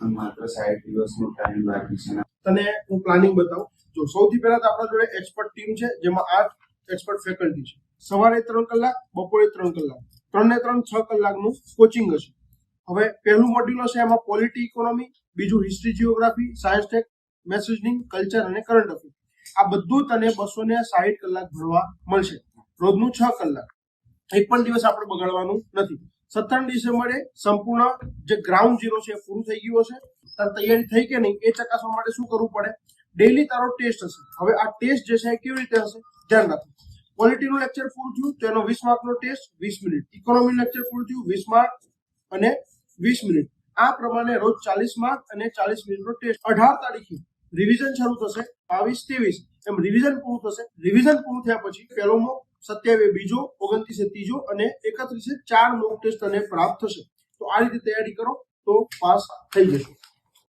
માત્ર સાઈઠ દિવસનો ટાઈમ બાકી છે. તને હું પ્લાનિંગ બતાવું. જો સૌથી પહેલા તો આપણા જોડે એક્સપર્ટ ટીમ છે, જેમાં આઠ એક્સપર્ટ ફેકલ્ટી છે. સવારે ત્રણ કલાક, બપોરે ત્રણ કલાક. ત્રણ ને ત્રણ, છ કલાકનું કોચિંગ હશે. હવે પહેલું મોડ્યુલ હશે એમાં પોલિટી ઇકોનોમી બીજું history geography science tech messaging culture અને કરંટ અફેર આ બધું તને બસો ને સાહીઠ કલાક ભણવા મળશે. રોજનું છ કલાક. એક પણ દિવસ આપણે બગાડવાનું નથી. સત્તર ડિસેમ્બરે સંપૂર્ણ જે ગ્રાઉન્ડ ઝીરો છે પૂરું થઈ ગયું હશે. તાર તૈયારી થઈ કે નહીં એ ચકાસવા માટે શું કરવું પડે? ડેલી તારો ટેસ્ટ હશે. હવે આ ટેસ્ટ જે છે કેવી રીતે હશે? ધ્યાન રાખો. ક્વોલિટીનું લેક્ચર પૂરું થયું તો એનો વીસ માર્કનો ટેસ્ટ વીસ મિનિટ ઇકોનોમી લેક્ચર પૂરું થયું વીસ માર્ક અને વીસ મિનિટ આ પ્રમાણે રોજ ચાલીસ માર્ક અને ચાલીસ મિનિટનો ટેસ્ટ અઢાર તારીખે રિવિઝન શરૂ થશે. બાવીસ, ત્રેવીસ. એમ રિવિઝન પૂરું થશે. રિવિઝન પૂરું થયા પછી પહેલો મોક સત્યાવીસ બીજો, ઓગણત્રીસે ત્રીજો અને એકત્રીસે ચાર મોક ટેસ્ટ તને પ્રાપ્ત થશે. તો આ રીતે તૈયારી કરો તો પાસ થઈ જશો.